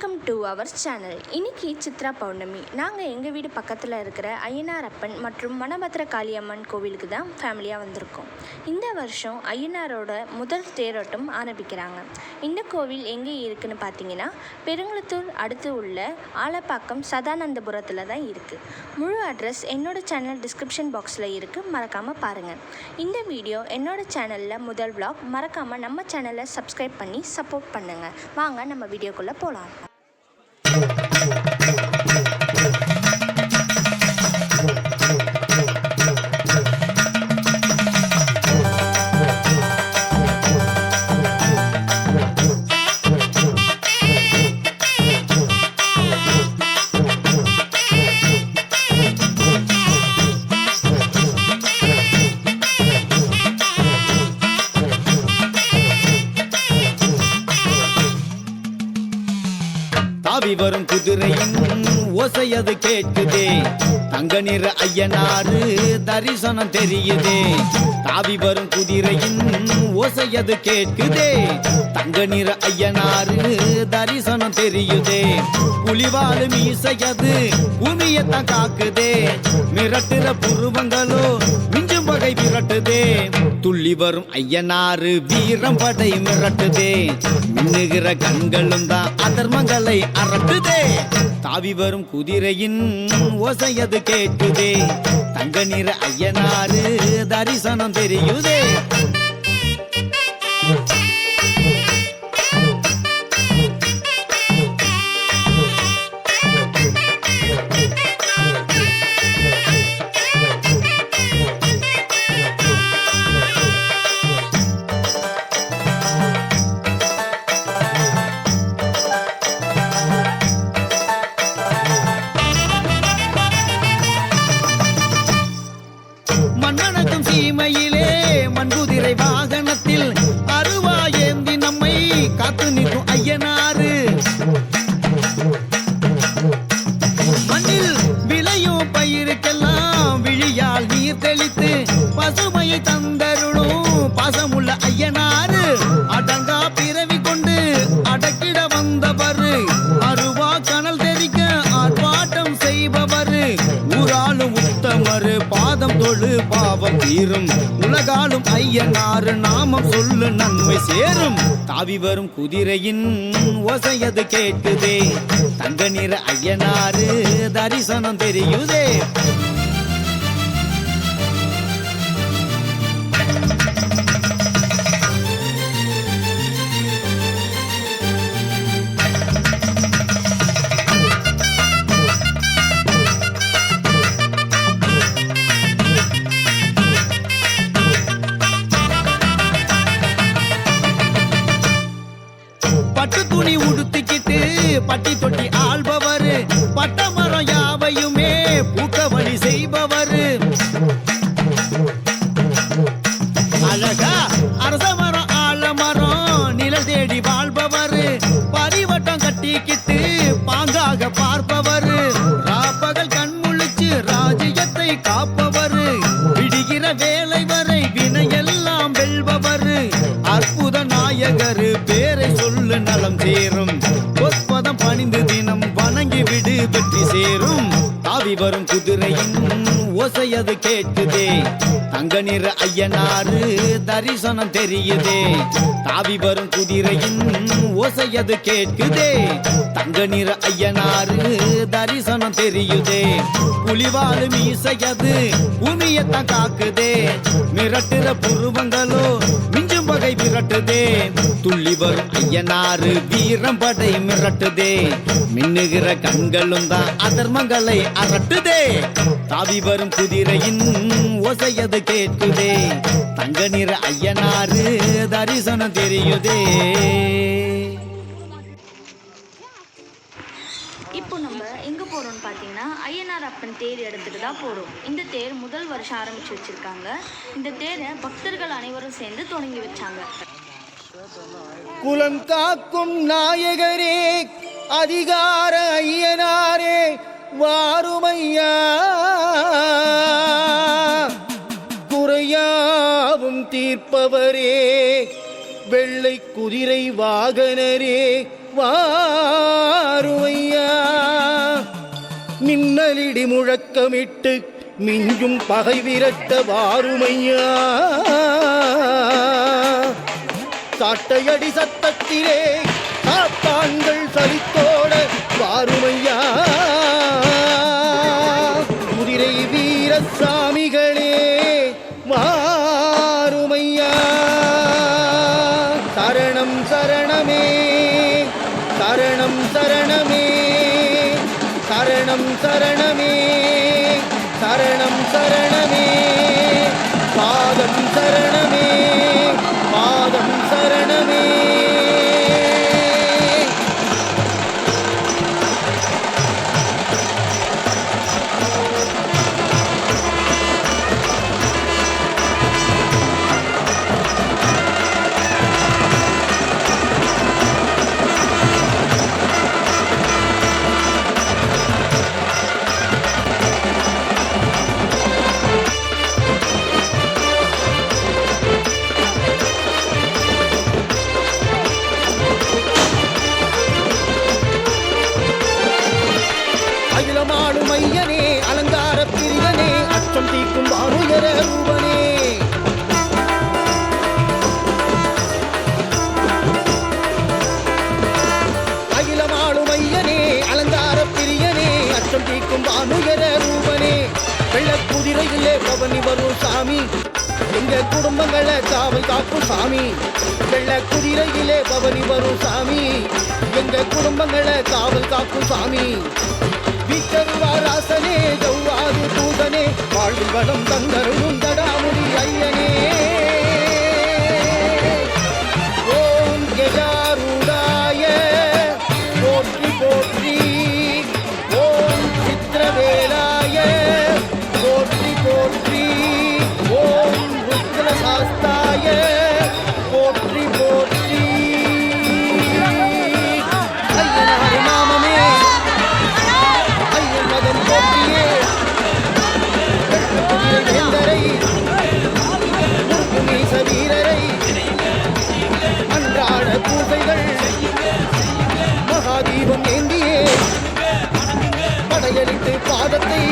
Welcome to our channel இன்னைக்கு சித்ரா பௌர்ணமி. நாங்கள் எங்கள் வீடு பக்கத்தில் இருக்கிற ஐயனாரப்பன் மற்றும் வனபத்ர காளியம்மன் கோவிலுக்கு தான் ஃபேமிலியாக வந்திருக்கோம். இந்த வருஷம் ஐயனாரோட முதல் தேரோட்டம் ஆரம்பிக்கிறாங்க. இந்த கோவில் எங்கே இருக்குன்னு பார்த்தீங்கன்னா பெருங்குளத்தூர் அடுத்து உள்ள ஆலப்பாக்கம் சதானந்தபுரத்தில் தான் இருக்குது முழு அட்ரஸ் என்னோட சேனல் டிஸ்கிரிப்ஷன் பாக்ஸில் இருக்குது மறக்காமல் பாருங்கள் இந்த வீடியோ என்னோட சேனலில் முதல் vlog. மறக்காமல் நம்ம சேனலை சப்ஸ்கிரைப் பண்ணி சப்போர்ட் பண்ணுங்கள் வாங்க நம்ம வீடியோக்குள்ளே போகலாம் தாவி வரும் குதிரையின் ஓசையது கேட்குதே. தங்க நிற ஐயனாறு தரிசனம் தெரியுதே. தாவி வரும் குதிரையின் ஓசையது கேட்குதே. தங்க நிற ஐயனாரு தரிசனம் தெரியுதே. புலிவாலு மீசையது பூமியத்தான் காக்குதே. மிரட்டுற புருவங்களோ மிஞ்சும் வகை மிரட்டுதே துள்ளி வரும் ஐயனாரு வீரம் படை மிரட்டுதே. மின்னுகிற கண்களும் தான் அதர்மங்களை அரட்டுதே. தாவி வரும் குதிரையின் ஓசையது கேட்குதே. தங்க நிற ஐயனாரு தரிசனம் தெரியுதே. Bye. தீரும். உலகாலும் ஐயனாரு நாமம் சொல்லு நன்மை சேரும். தாவி வரும் குதிரையின் ஓசையது கேட்குதே. தங்க நிற ஐயனாரு தரிசனம் தெரியுதே. பட்டு துணி உடுத்திக்கிட்டு பட்டி தொட்டி ஆள்பவர். பட்டமரம் யாவையுமே பூக்கவழி செய்பவர். நலம் சேரும். பொற்பதம் பணிந்து தினம் வணங்கி விடு வெற்றி சேரும். தாவி வரும் குதிரையின் ஓசையது கேட்குதே. தங்க நிற ஐயனாறு தரிசனம் தெரியுதே. தாவி வரும் குதிரையின் ஓசையது கேட்குதே. தங்க நிற ஐயனாறு தரிசனம் தெரியுதே. புலிவாலு மீசையது உமியத்தான் காக்குதே. மிரட்டுற புருவங்களோ மின் பகை விரட்டுதே. துள்ளி வரும் ஐயனாரு வீரம் படை மிரட்டுதே. மின்னுகிற கண்களும் தான் அதர்மங்களை அரட்டுதே தாவி வரும் குதிரையின் ஓசையது கேட்குதே. தங்க நிற ஐயனாரு தரிசனம் தெரியுதே இப்போ நம்ம எங்கே போகிறோம்னு பார்த்தீங்கன்னா ஐயப்பன் தேர் இடத்துக்கு தான் போகிறோம் இந்த தேர் முதல் வருஷம் ஆரம்பித்து வச்சுருக்காங்க. இந்த தேரை பக்தர்கள் அனைவரும் சேர்ந்து தொடங்கி வச்சாங்க. குலம் காக்கும் நாயகரே அதிகார ஐயனாரே வாருமையா. குறையாவும் தீர்ப்பவரே வெள்ளை குதிரை வாகனரே வாருமையா. மின்னலிடி முழக்கமிட்டு மிஞ்சும் பகை விரட்ட வாருமையா? சாட்டையடி சத்தத்திலே சாத்தான்கள் சலித்தோட வாருமையா? குதிரை வீரசாமிகளே வாருமையா? சரணம் சரணமே சரணம் சரணமே. சரணம் சரணமே. சரணம் சரணமே. பாதம் சரணமே. பாதம் சரணமே. குதிரையிலே வரும் சாமி. எங்க குடும்பங்களை காவல் காக்கும் சாமி. வெள்ள குதிரையிலே பவனி வரும் சாமி. எங்க குடும்பங்களை காவல் காக்கும் சாமி. வீட்டருவாராசனே ஜவ்வாது தூதனே. வாழ்வில் வளம் தந்தருளும் தடாமுடி ஐயனே. பூசைகள். மகாதீபம் ஏந்தியே. படையலிட்டு பாதத்தை